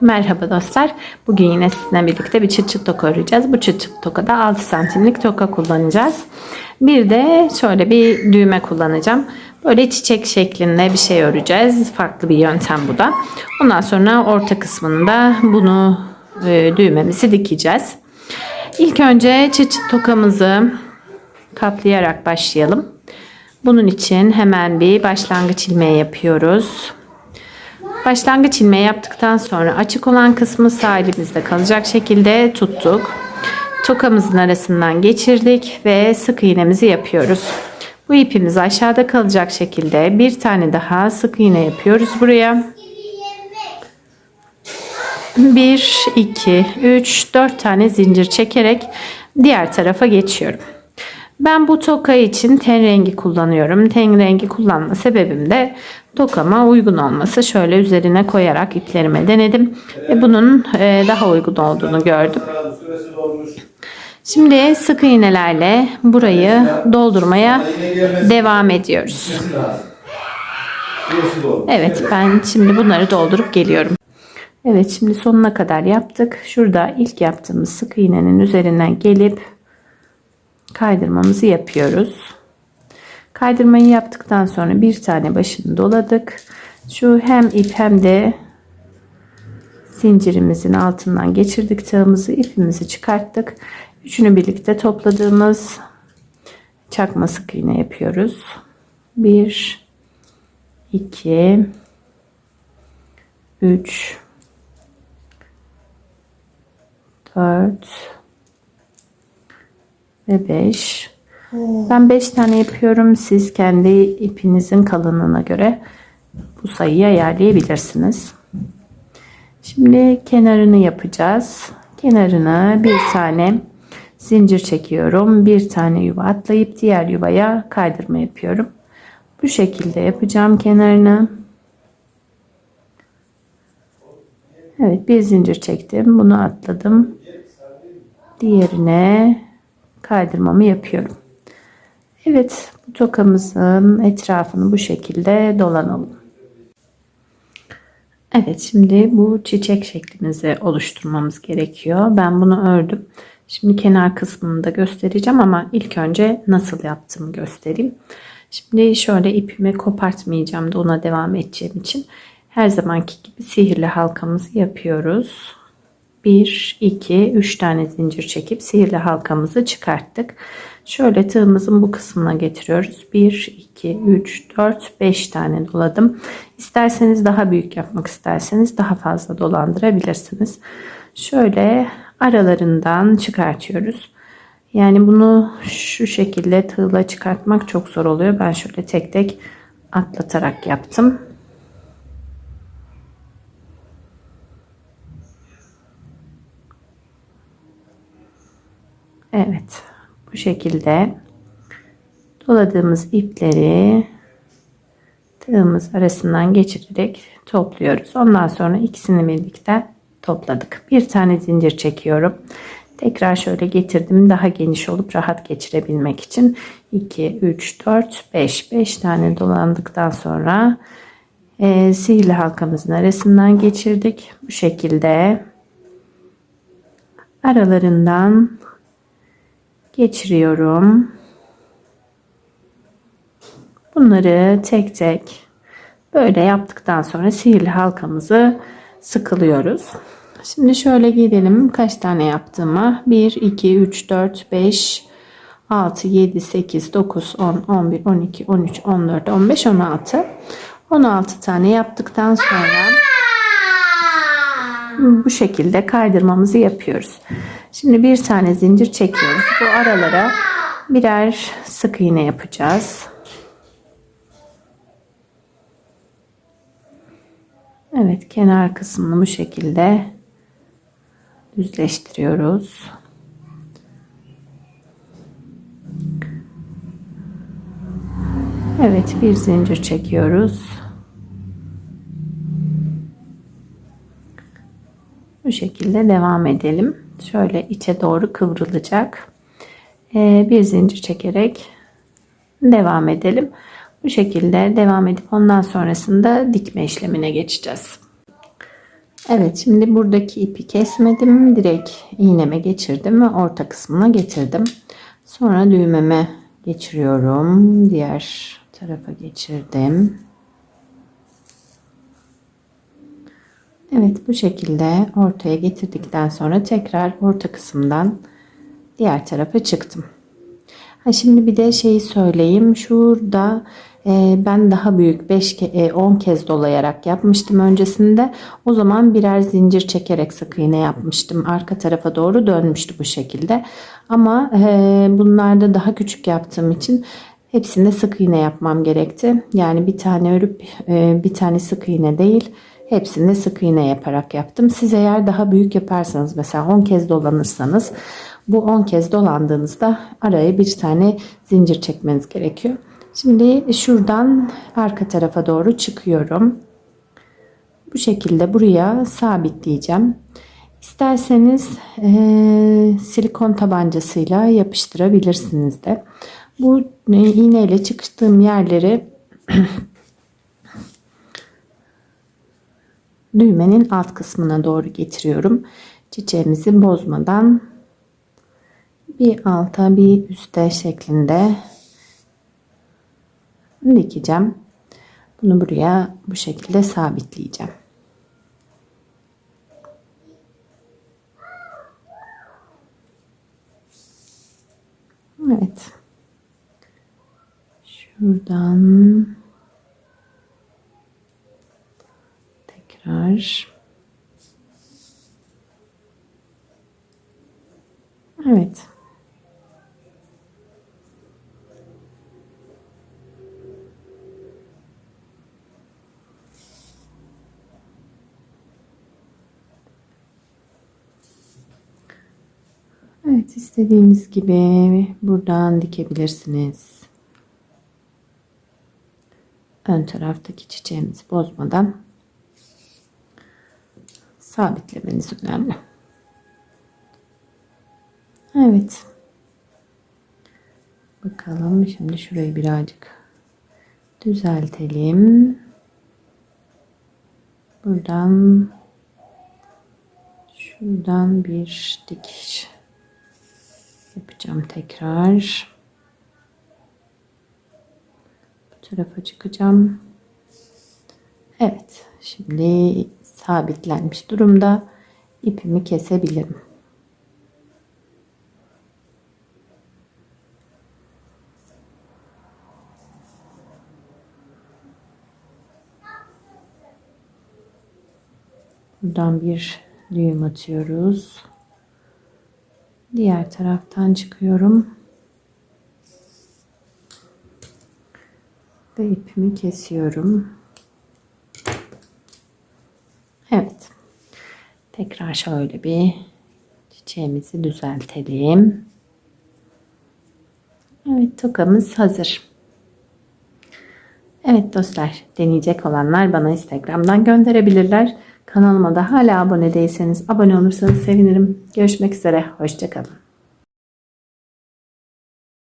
Merhaba dostlar. Bugün yine sizinle birlikte bir çıt çıt toka öreceğiz. Bu çıt çıt tokada 6 santimlik toka kullanacağız. Bir de şöyle bir düğme kullanacağım. Böyle çiçek şeklinde bir şey öreceğiz. Farklı bir yöntem bu da. Ondan sonra orta kısmında bunu e, düğmemizi dikeceğiz. İlk önce çıt çıt tokamızı katlayarak başlayalım. Bunun için hemen bir başlangıç ilmeği yapıyoruz. Başlangıç ilmeği yaptıktan sonra açık olan kısmı sağ elimizde kalacak şekilde tuttuk. Tokamızın arasından geçirdik ve sık iğnemizi yapıyoruz. Bu ipimiz aşağıda kalacak şekilde bir tane daha sık iğne yapıyoruz buraya. 1, 2, 3, 4 tane zincir çekerek diğer tarafa geçiyorum. Ben bu toka için ten rengi kullanıyorum. Ten rengi kullanma sebebim de tokama uygun olması. Şöyle üzerine koyarak iplerime denedim. Ve bunun e, daha uygun olduğunu gördüm. Şimdi sık iğnelerle burayı doldurmaya devam ediyoruz. Evet ben şimdi bunları doldurup geliyorum. Evet şimdi sonuna kadar yaptık. Şurada ilk yaptığımız sık iğnenin üzerinden gelip kaydırmamızı yapıyoruz. Kaydırmayı yaptıktan sonra bir tane başını doladık. Şu hem ip hem de zincirimizin altından geçirdik tığımızı ipimizi çıkarttık. Üçünü birlikte topladığımız çakma sık iğne yapıyoruz. 1 2 3 4 ve 5. Ben 5 tane yapıyorum. Siz kendi ipinizin kalınlığına göre bu sayıyı ayarlayabilirsiniz. Şimdi kenarını yapacağız. Kenarına bir tane zincir çekiyorum. Bir tane yuva atlayıp diğer yuvaya kaydırma yapıyorum. Bu şekilde yapacağım kenarını. Evet bir zincir çektim. Bunu atladım. Diğerine kaydırmamı yapıyorum. Evet bu tokamızın etrafını bu şekilde dolanalım. Evet şimdi bu çiçek şeklimizi oluşturmamız gerekiyor. Ben bunu ördüm. Şimdi kenar kısmını da göstereceğim ama ilk önce nasıl yaptığımı göstereyim. Şimdi şöyle ipimi kopartmayacağım da ona devam edeceğim için her zamanki gibi sihirli halkamızı yapıyoruz. 1, 2, 3 tane zincir çekip sihirli halkamızı çıkarttık. Şöyle tığımızın bu kısmına getiriyoruz. 1, 2, 3, 4, 5 tane doladım. İsterseniz daha büyük yapmak isterseniz daha fazla dolandırabilirsiniz. Şöyle aralarından çıkartıyoruz. Yani bunu şu şekilde tığla çıkartmak çok zor oluyor. Ben şöyle tek tek atlatarak yaptım. Evet. Bu şekilde doladığımız ipleri tığımız arasından geçirerek topluyoruz. Ondan sonra ikisini birlikte topladık. Bir tane zincir çekiyorum. Tekrar şöyle getirdim. Daha geniş olup rahat geçirebilmek için 2, 3, 4, 5. 5 tane dolandıktan sonra e, sihirli halkamızın arasından geçirdik. Bu şekilde aralarından geçiriyorum. Bunları tek tek böyle yaptıktan sonra sihirli halkamızı sıkılıyoruz. Şimdi şöyle gidelim kaç tane yaptığımı. 1, 2, 3, 4, 5, 6, 7, 8, 9, 10, 11, 12, 13, 14, 15, 16. 16 tane yaptıktan sonra bu şekilde kaydırmamızı yapıyoruz. Şimdi bir tane zincir çekiyoruz. Bu aralara birer sık iğne yapacağız. Evet kenar kısmını bu şekilde düzleştiriyoruz. Evet bir zincir çekiyoruz. Bu şekilde devam edelim. Şöyle içe doğru kıvrılacak. Ee, bir zincir çekerek devam edelim. Bu şekilde devam edip ondan sonrasında dikme işlemine geçeceğiz. Evet şimdi buradaki ipi kesmedim. Direkt iğneme geçirdim ve orta kısmına getirdim. Sonra düğmeme geçiriyorum. Diğer tarafa geçirdim. Evet bu şekilde ortaya getirdikten sonra tekrar orta kısımdan diğer tarafa çıktım. Ha şimdi bir de şeyi söyleyeyim. Şurada e, ben daha büyük 5 ke, e, 10 kez dolayarak yapmıştım öncesinde. O zaman birer zincir çekerek sık iğne yapmıştım. Arka tarafa doğru dönmüştü bu şekilde. Ama e, bunlarda daha küçük yaptığım için hepsinde sık iğne yapmam gerekti. Yani bir tane örüp e, bir tane sık iğne değil. Hepsinde sık iğne yaparak yaptım. Siz eğer daha büyük yaparsanız mesela 10 kez dolanırsanız bu 10 kez dolandığınızda araya bir tane zincir çekmeniz gerekiyor. Şimdi şuradan arka tarafa doğru çıkıyorum. Bu şekilde buraya sabitleyeceğim. İsterseniz e, silikon tabancasıyla yapıştırabilirsiniz de. Bu e, iğneyle çıktığım yerleri düğmenin alt kısmına doğru getiriyorum. Çiçeğimizi bozmadan bir alta bir üste şeklinde dikeceğim. Bunu buraya bu şekilde sabitleyeceğim. Evet. Şuradan tekrar Evet. Evet istediğiniz gibi buradan dikebilirsiniz. Ön taraftaki çiçeğimizi bozmadan sabitlemeniz önemli. Evet. Bakalım şimdi şurayı birazcık düzeltelim. Buradan şuradan bir dikiş yapacağım tekrar. Bu tarafa çıkacağım. Evet. Şimdi sabitlenmiş durumda. ipimi kesebilirim. Buradan bir düğüm atıyoruz. Diğer taraftan çıkıyorum. Ve ipimi kesiyorum. Evet. Tekrar şöyle bir çiçeğimizi düzeltelim. Evet tokamız hazır. Evet dostlar deneyecek olanlar bana Instagram'dan gönderebilirler. Kanalıma da hala abone değilseniz abone olursanız sevinirim. Görüşmek üzere. Hoşçakalın.